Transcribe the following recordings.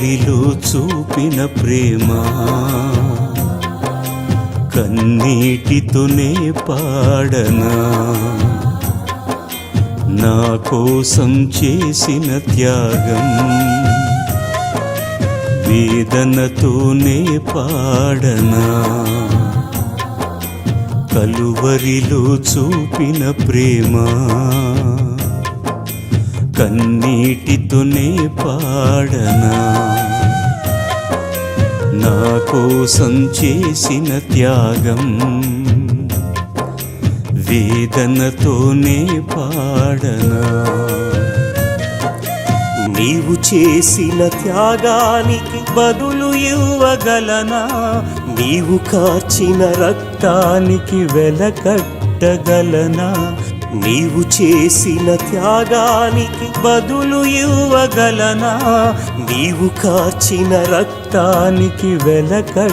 కలువరిలో చూపిన ప్రేమ. కన్నీటితోనే పాడనా? నా కోసం చేసిన త్యాగం వేదనతోనే పాడనా? కలువరిలో చూపిన ప్రేమ. కన్నీటితోనే పాడనా? నా కోసం చేసిన త్యాగం వేదనతోనే పాడనా? నీవు చేసిన త్యాగానికి బదులు ఇవ్వగలనా? నీవు కాచిన రక్తానికి వెలకట్టగలనా? నీవు చేసిన త్యాగానికి బదులు ఇవ్వగలనా? నీవు కాచిన రక్తానికి వెలకట్టగలనా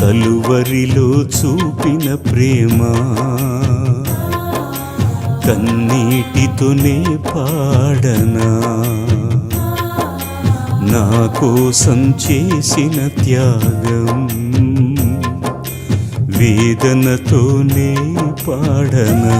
కలువరిలో చూపిన ప్రేమ కన్నీటితోనే పాడనా? నా కోసం చేసిన త్యాగం వేదనతోనే పాడనా?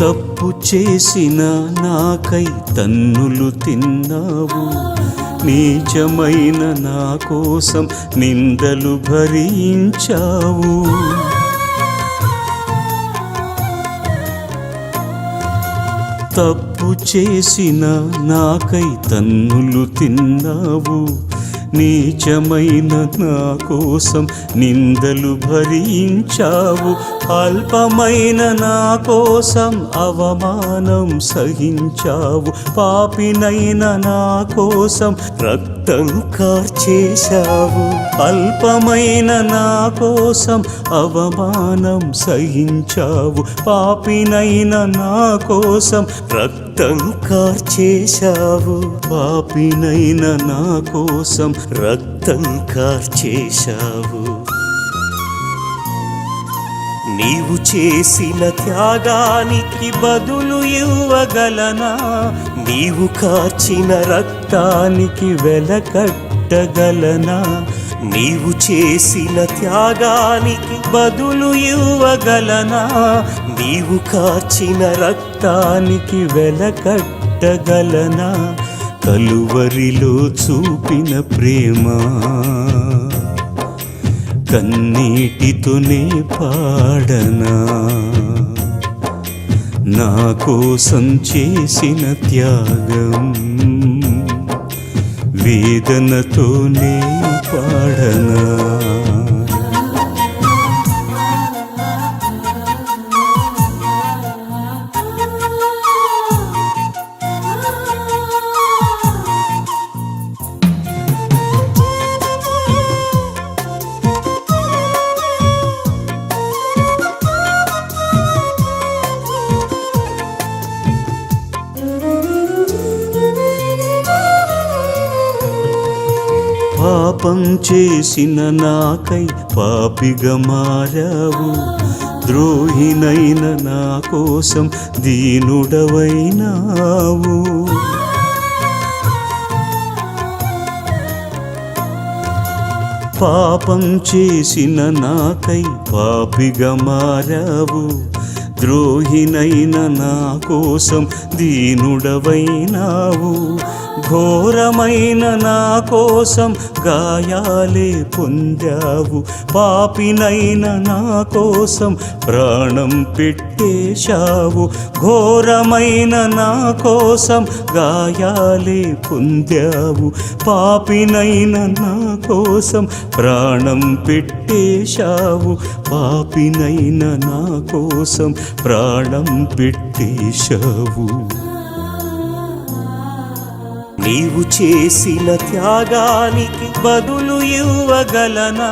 తప్పు చేసిన నాకై తన్నులు తిన్నావు. నీచమైన నా కోసం నిందలు భరించావు. తప్పు చేసిన నాకై తన్నులు తిన్నావు. నీచమైన నా కోసం నిందలు భరించావు. అల్పమైన నా కోసం అవమానం సహించావు. పాపినైన నా కోసం రక్తం కార్చేశావు. అల్పమైన నా కోసం అవమానం సహించావు. పాపినైన నా కోసం రక్తం కార్చేశావు పాపినైన నా కోసం రక్తం కార్చేశావు నీవు చేసిన త్యాగానికి బదులు ఇవ్వగలనా? నీవు కార్చిన రక్తానికి వెలకట్టగలనా? నీవు చేసిన త్యాగానికి బదులు ఇవ్వగలనా? నీవు కాచిన రక్తానికి వెలకట్టగలనా కలువరిలో చూపిన ప్రేమ కన్నీటితోనే పాడనా? నా కోసం చేసిన త్యాగం వేదనతో నీ పాడనా? పాపం చేసిన నాకై పాపిగా మారావు. ద్రోహినైన నా కోసం దీనుడవైనావు. పాపం చేసిన నాకై పాపిగా మారావు. ద్రోహినైన నా కోసం దీనుడవైనావు. ఘోరమైన నా కోసం గాయాలే పొందావు. పాపినైన నా కోసం ప్రాణం పెట్టేశావు. ఘోరమైన నా కోసం గాయాలే పొందావు. పాపినైన నా కోసం ప్రాణం పెట్టేశావు. పాపినైన నా కోసం ప్రాణం పెట్టేశావు. నీవు చేసిన త్యాగానికి బదులు ఇవ్వగలనా?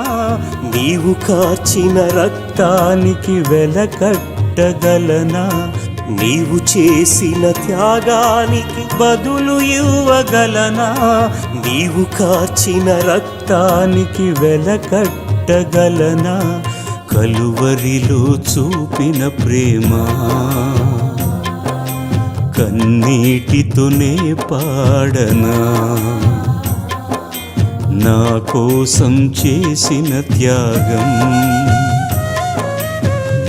నీవు కాచిన రక్తానికి వెలకట్టగలనా నీవు చేసిన త్యాగానికి బదులు ఇవ్వగలనా? నీవు కాచిన రక్తానికి పెట్టగలనా కలువరిలో చూపిన ప్రేమ. కన్నీటితోనే పాడనా? నా కోసం చేసిన త్యాగం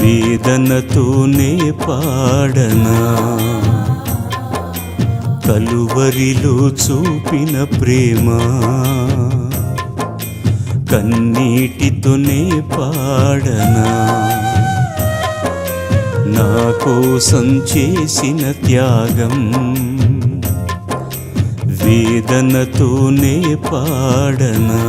వేదనతోనే పాడనా? కలువరిలో చూపిన ప్రేమ. కన్నీటితోనే పాడనా? నా కోసం చేసిన త్యాగం వేదనతోనే పాడనా?